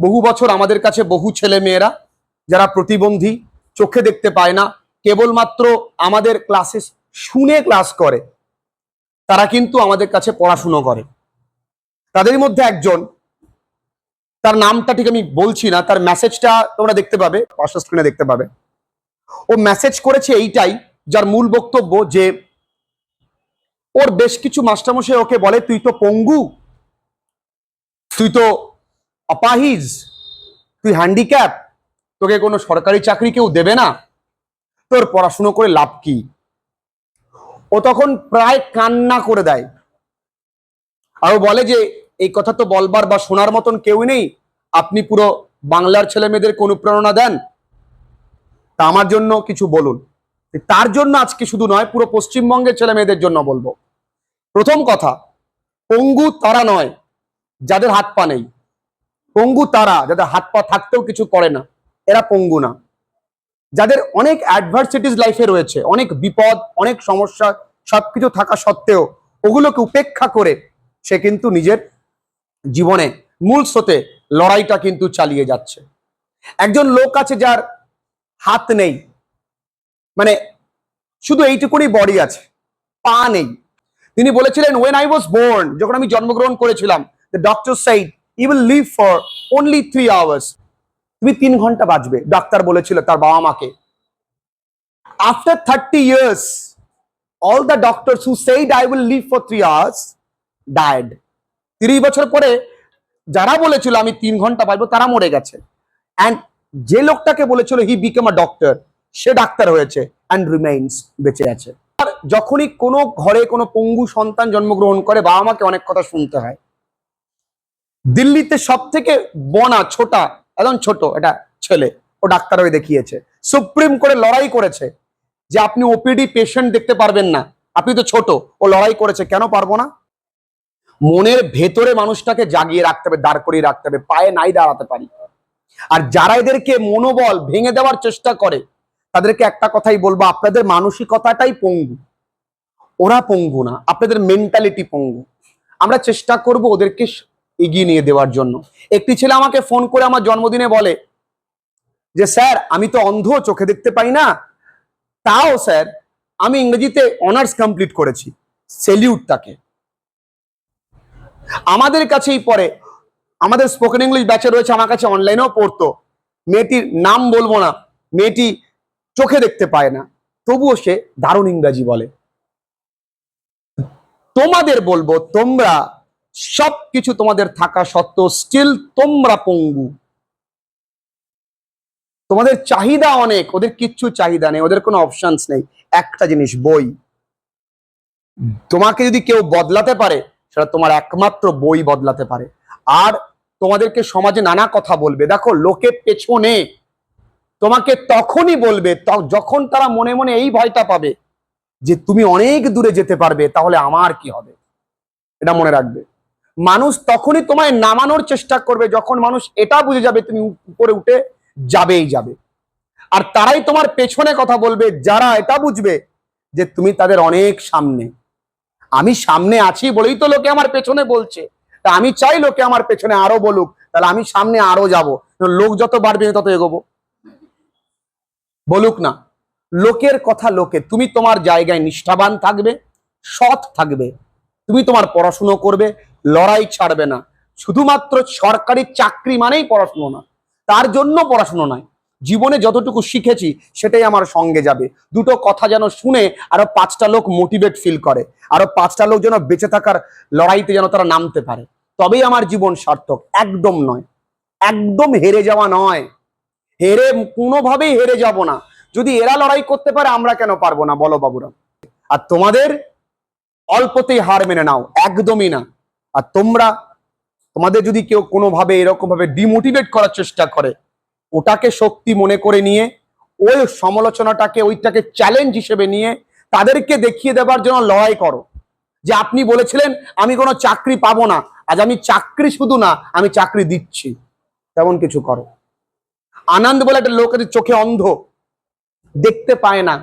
বহু বছর আমাদের কাছে বহু ছেলে মেয়েরা যারা প্রতিবন্ধী, চোখে দেখতে পায় না, কেবলমাত্র আমাদের ক্লাসে শুনে ক্লাস করে, তারা কিন্তু আমাদের কাছে পড়াশুনো করে। তাদের মধ্যে একজন, তার নামটা ঠিক আমি বলছি না, তার মেসেজটা তোমরা দেখতে পাবে পাশের স্ক্রিনে দেখতে পাবে। ও মেসেজ করেছে এইটাই, যার মূল বক্তব্য যে, ওর বেশ কিছু মাস্টারমশাই ওকে বলে, তুই তো পঙ্গু, তুই তো অপাহিজ, তুই হ্যান্ডিক্যাপ তোকে কোনো সরকারি চাকরি কেউ দেবে না, তোর পড়াশুনো করে লাভ কি? ও তখন প্রায় কান্না করে দেয়। আর বলে যে, এই কথা তো বলবার বা শোনার মতন কেউ নেই, আপনি পুরো বাংলার ছেলে মেয়েদেরকে অনুপ্রেরণা দেন? তা আমার জন্য কিছু বলুন। তার জন্য আজকে শুধু নয়, পুরো পশ্চিমবঙ্গের ছেলে মেয়েদের জন্য বলব। প্রথম কথা, পঙ্গু তারা নয়, যাদের হাত পা নেই। পঙ্গু তারা যাদের হাত পা থাকতেও কিছু করে না, এরা পঙ্গু না। যাদের অনেক অ্যাডভার্সিটিস লাইফে রয়েছে, অনেক বিপদ, অনেক সমস্যা, সবকিছু থাকা সত্ত্বেও ওগুলোকে উপেক্ষা করে সে কিন্তু নিজের জীবনে মূল স্রোতে লড়াইটা কিন্তু চালিয়ে যাচ্ছে। একজন লোক আছে যার হাত নেই মানে শুধু এইটুকুনি বডি আছে, পা নেই। তিনি বলেছিলেন ওয়েন আই ওয়াজ বোর্ন যখন আমি জন্মগ্রহণ করেছিলাম the doctor said you will live for only three hours তুমি তিন ঘণ্টা বাঁচবে, ডাক্তার বলেছিল তার বাবা মাকে। After thirty years all the doctors who said I will live for three hours died তিরিশ বছর পরে যারা বলেছিল, আমি তিন ঘণ্টা বাঁচবো, তারা মরে গেছে। অ্যান্ড যে লোকটাকে বলেছিল হি বিকেম আ ডক্টর সে ডাক্তার হয়েছে অ্যান্ড রিমেইনস বেঁচে আছে আর যখনই কোনো ঘরে কোনো পঙ্গু সন্তান জন্মগ্রহণ করে, বাবা মাকে অনেক কথা শুনতে হয়। দিল্লিতে সব থেকে বনা, ছোটা, একদম ছোট এটা ছেলে, ও ডাক্তার হয়ে দেখিয়েছে। সুপ্রিম করে লড়াই করেছে যে আপনি ওপিডি পেশেন্ট দেখতে পারবেন না। আপনি তো ছোট, ও লড়াই করেছে, কেন পারব না? মনের ভেতরে মানুষটাকে জাগিয়ে রাখতে হবে, দাঁড় করিয়ে রাখতে হবে, পায়ে নাই দাঁড়াতে পারি। আর যারা এদেরকে মনোবল ভেঙে দেওয়ার চেষ্টা করে, তাদেরকে একটা কথাই বলব, আপনাদের মানসিকতাটাই পঙ্গু। ওরা পঙ্গু না, আপনাদের মেন্টালিটি পঙ্গু। আমরা চেষ্টা করব ওদেরকে এগিয়ে নিয়ে দেওয়ার জন্য। একটি ছেলে আমাকে ফোন করে আমার জন্মদিনে বলে যে, স্যার, আমি তো অন্ধ, চোখে দেখতে পাই না। তাও, স্যার, আমি ইংরেজিতে অনার্স কমপ্লিট করেছি। সেলিউট তাকে। আমাদের কাছেই পরে, আমাদের স্পোকেন ইংলিশ ব্যাচে রয়েছে, আমার কাছে অনলাইনেও পড়তো। মেয়েটির নাম বলব না, মেয়েটি চোখে দেখতে পায় না। তবুও সে দারুণ ইংরাজি বলে। তোমাদের বলব, তোমরা সবকিছু তোমাদের থাকা সত্ত্বেও স্টিল তোমরা পঙ্গু। তোমাদের চাহিদা অনেক, ওদের কিচ্ছু চাহিদা নেই, ওদের কোনো অপশনস নেই। একটা জিনিস, বই। তোমাকে যদি কেউ বদলাতে পারে, সেটা তোমার একমাত্র বই বদলাতে পারে। আর তোমাদেরকে সমাজে নানা কথা বলবে। দেখো, লোকে পেছনে। তোমাকে তখনই বলবে যখন তারা মনে মনে এই ভয়টা পাবে যে তুমি অনেক দূরে যেতে পারবে, তাহলে আমার কি হবে? এটা মনে রাখবে। মানুষ তখনই তোমায় নামানোর চেষ্টা করবে যখন মানুষ এটা বুঝে যাবে তুমি উপরে উঠে যাবেই যাবে। আর তারাই তোমার পেছনে কথা বলবে, যারা এটা বুঝবে যে তুমি তাদের অনেক সামনে। আমি সামনে আছি বলেই তো লোকে আমার পেছনে বলছে। তা আমি চাই লোকে আমার পেছনে আরও বলুক, তাহলে আমি সামনে আরও যাব। লোক যত বাড়বে তত এগোবো। বলুক না, লোকের কথা লোকে, তুমি তোমার জায়গায় নিষ্ঠাবান থাকবে, সৎ থাকবে। তুমি তোমার পড়াশুনো করবে, লড়াই ছাড়বে না। শুধুমাত্র সরকারি চাকরি মানেই পড়াশুনো না, তার জন্য পড়াশুনো নয়। জীবনে যতটুকু শিখেছি, সেটাই আমার সঙ্গে যাবে। দুটো কথা যেন শুনে আরও পাঁচটা লোক মোটিভেট ফিল করে, আরও পাঁচটা লোক যেন বেঁচে থাকার লড়াইতে যেন তারা নামতে পারে। তবেই আমার জীবন সার্থক, একদম নয়। একদম হেরে যাওয়া নয়। হেরে, কোনোভাবেই হেরে যাব না। যদি এরা লড়াই করতে পারে, আমরা কেন পারব না? বলো বাবুরা। আর তোমাদের অল্পতেই হার মেনে নাও, একদমই না। আর তোমরা, তোমাদের যদি কেউ কোনোভাবে এরকম ভাবে ডিমোটিভেট করার চেষ্টা করে, ওটাকে শক্তি মনে করে নিয়ে, ওই সমালোচনাটাকে, ওইটাকে চ্যালেঞ্জ হিসেবে নিয়ে, তাদেরকে দেখিয়ে দেবার জন্য লড়াই করো। যে আপনি বলেছিলেন, আমি কোনো চাকরি পাবো না। আজ আমি চাকরি শুধু না, আমি চাকরি দিচ্ছি। তেমন কিছু করো। আনন্দ বলে একটা লোকের চোখে অন্ধ, দেখতে পায় না।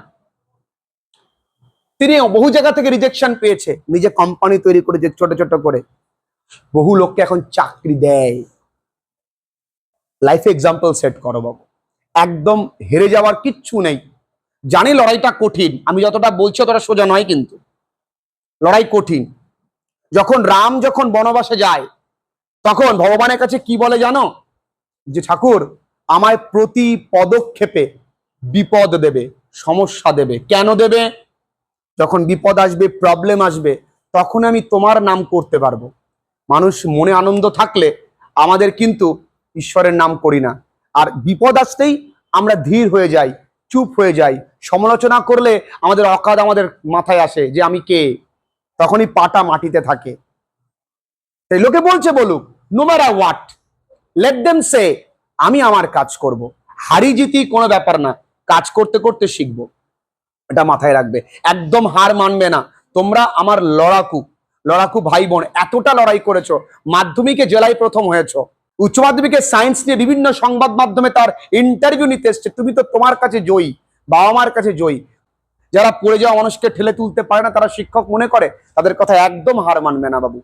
তিনি বহু জায়গা থেকে রিজেকশন পেয়েছে। নিজে কোম্পানি তৈরি করেছে ছোট ছোট করে। বহু লোককে এখন চাকরি দেয়। লাইফে এক্সাম্পল সেট করো বাবু। একদম হেরে যাওয়ার কিচ্ছু নেই। জানি লড়াইটা কঠিন। আমি যতটা বলছি ততটা সোজা নয় কিন্তু। লড়াই কঠিন। যখন রাম যখন বনবাসে যায় তখন ভগবানের কাছে কি বলে জানো? যে ঠাকুর আমায় প্রতি পদক্ষেপে বিপদ দেবে সমস্যা দেবে। কেন দেবে? যখন বিপদ আসবে প্রবলেম আসবে, তখন আমি তোমার নাম করতে পারব। মানুষ মনে আনন্দ থাকলে আমাদের কিন্তু ঈশ্বরের নাম করি না। আর বিপদ আসতেই আমরা ধীর হয়ে যাই, চুপ হয়ে যাই। সমালোচনা করলে আমাদের অকাদ আমাদের মাথায় আসে যে আমি কে? তখনই পাটা মাটিতে থাকে। তাই লোকে বলছে, বলুক no matter what let them say আমি আমার কাজ করব। হারি জিতি কোনো ব্যাপার না। কাজ করতে করতে শিখব। এটা মাথায় রাখবে। একদম হার মানবে না। তোমরা আমার লড়াকু লড়াকু ভাই বোন এতটা লড়াই করেছ, মাধ্যমিকে জেলায় প্রথম হয়েছো। উচ্চ মাধ্যমিকে সায়েন্স নিয়ে বিভিন্ন সংবাদ মাধ্যমে তার ইন্টারভিউ নিতে এসছে। তুমি তো তোমার কাছে জয়ী, বাবা মার কাছে জয়ী। যারা পড়ে যাওয়া মানুষকে ঠেলে তুলতে পারে না, তারা শিক্ষক মনে করে, তাদের কথা একদম হার মানবে না বাবু।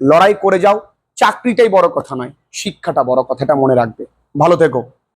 লড়াই করে যাও, চাকরিটাই বড় কথা নয়, শিক্ষাটা বড় কথাটা মনে রাখবে। ভালো থেকো।